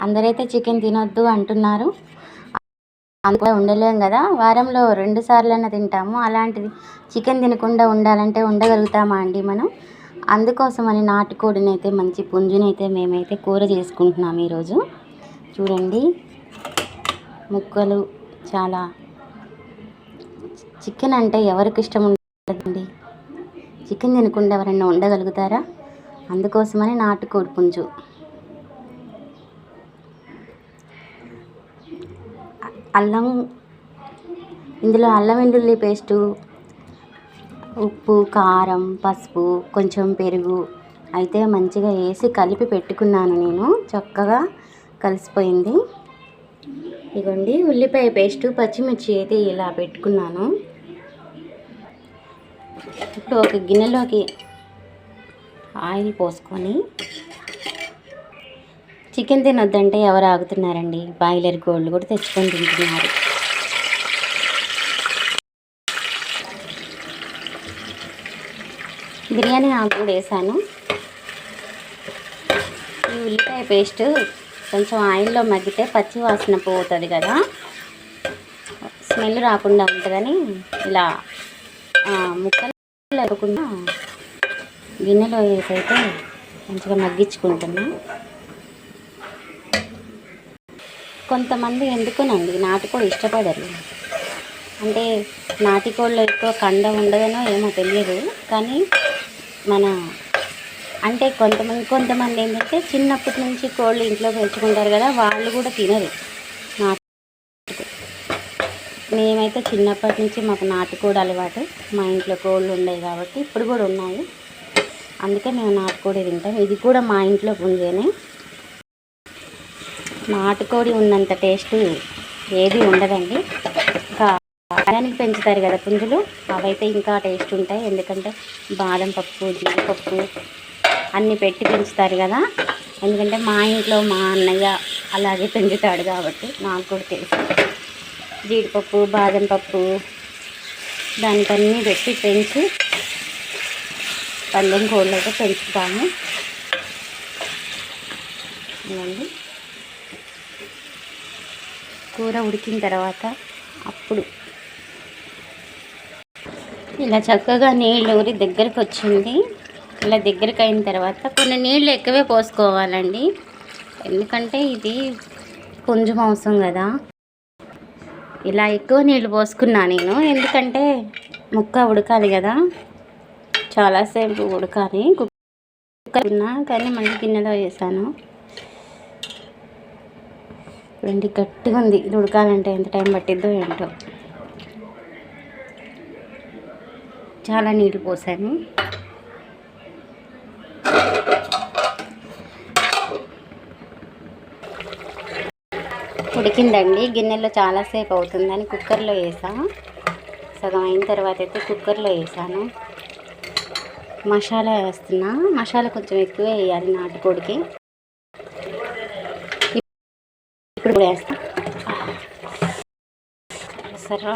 అందరైతే చికెన్ తినొద్దు అంటున్నారు. అందులో ఉండలేం కదా. వారంలో రెండు సార్లైనా తింటాము. అలాంటిది చికెన్ తినకుండా ఉండాలంటే ఉండగలుగుతామా అండి మనం? అందుకోసమని నాటుకోడిని అయితే మంచి పుంజునైతే మేమైతే కూర చేసుకుంటున్నాం ఈరోజు. చూడండి. ముక్కలు చాలా. చికెన్ అంటే ఎవరికి ఇష్టం ఉండదండి. చికెన్ తినకుండా ఎవరైనా ఉండగలుగుతారా? అందుకోసమని నాటుకోడి పుంజు. అల్లం ఇందులో అల్లం వెల్లుల్లి పేస్టు ఉప్పు కారం పసుపు కొంచెం పెరుగు. అయితే మంచిగా వేసి కలిపి పెట్టుకున్నాను నేను. చక్కగా కలిసిపోయింది. ఇదిగోండి ఉల్లిపాయ పేస్టు పచ్చిమిర్చి అయితే ఇలా పెట్టుకున్నాను. ఇప్పుడు ఒక గిన్నెలోకి ఆయిల్ పోసుకొని చికెన్ తినొద్దంటే ఎవరు ఆగుతున్నారండి? బాయిలర్ గోల్డ్ కూడా తెచ్చుకొని తింటున్నారు. బిర్యానీ ఆకు కూడా వేసాను. ఈ ఉల్లిపాయ పేస్ట్ కొంచెం ఆయిల్లో మగ్గితే పచ్చి వాసన పోతుంది కదా. స్మెల్ రాకుండా ఉంటుందని ఇలా ముక్కలు లేకుండా గిన్నెలో వేసైతే మంచిగా మగ్గించుకుంటున్నాను కొంతమంది ఎందుకునండి? నాటుకోడి ఇష్టపడరు. అంటే నాటికోళ్ళు ఎక్కువ కండ ఉండదనో ఏమో తెలియదు. కానీ మన అంటే కొంతమంది కొంతమంది ఏంటంటే చిన్నప్పటి నుంచి కోళ్ళు ఇంట్లో పెంచుకుంటారు కదా వాళ్ళు కూడా తినరు నాటు మేమైతే చిన్నప్పటి నుంచి మాకు నాటుకోడి అలవాటు. మా ఇంట్లో కోళ్ళు ఉండేవి కాబట్టి ఇప్పుడు కూడా ఉన్నాయి. అందుకే మేము నాటుకోడి తింటాం. ఇది కూడా మా ఇంట్లో పుంజేనే నాటుకోడి ఉన్నంత టేస్ట్ ఏది ఉండదండి. ఇంకా ఆదానికి పెంచుతారు కదా పుంజులు అవైతే ఇంకా టేస్ట్ ఉంటాయి. ఎందుకంటే బాదం పప్పు జీడిపప్పు అన్నీ పెట్టి పెంచుతారు కదా. ఎందుకంటే మా ఇంట్లో మా అన్నయ్య అలాగే పెంచుతాడు కాబట్టి నాకు కూడా తెలుసు. జీడిపప్పు బాదం పప్పు దానికన్నీ పెట్టి పెంచి పందెం కోళ్ళతో అయితే పెంచుతాము. అండి కూర ఉడికిన తర్వాత అప్పుడు ఇలా చక్కగా నీళ్ళు ఊరి దగ్గరికి వచ్చింది. ఇలా దగ్గరికి అయిన తర్వాత కొన్ని నీళ్ళు ఎక్కువే పోసుకోవాలండి. ఎందుకంటే ఇది పుంజు మాంసం కదా. ఇలా ఎక్కువ నీళ్ళు పోసుకున్నా నేను. ఎందుకంటే ముక్క ఉడకాలి కదా. చాలాసేపు ఉడకాలి. కుక్కర్ ఉన్నా కానీ మళ్ళీ గిన్నెలో వేసాను. చూడండి గట్టిగా ఉంది. ఇది ఉడకాలంటే ఎంత టైం పట్టిద్దో ఏంటో. చాలా నీళ్ళు పోసాను. ఉడికిందండి. గిన్నెలో చాలాసేపు అవుతుందని కుక్కర్లో వేసా. సగం అయిన తర్వాత అయితే కుక్కర్లో వేసాను. మసాలా వేస్తున్నా. మసాలా కొంచెం ఎక్కువ వేయాలి నాటుకోడికి. ఇప్పుడు వేస్తా సరే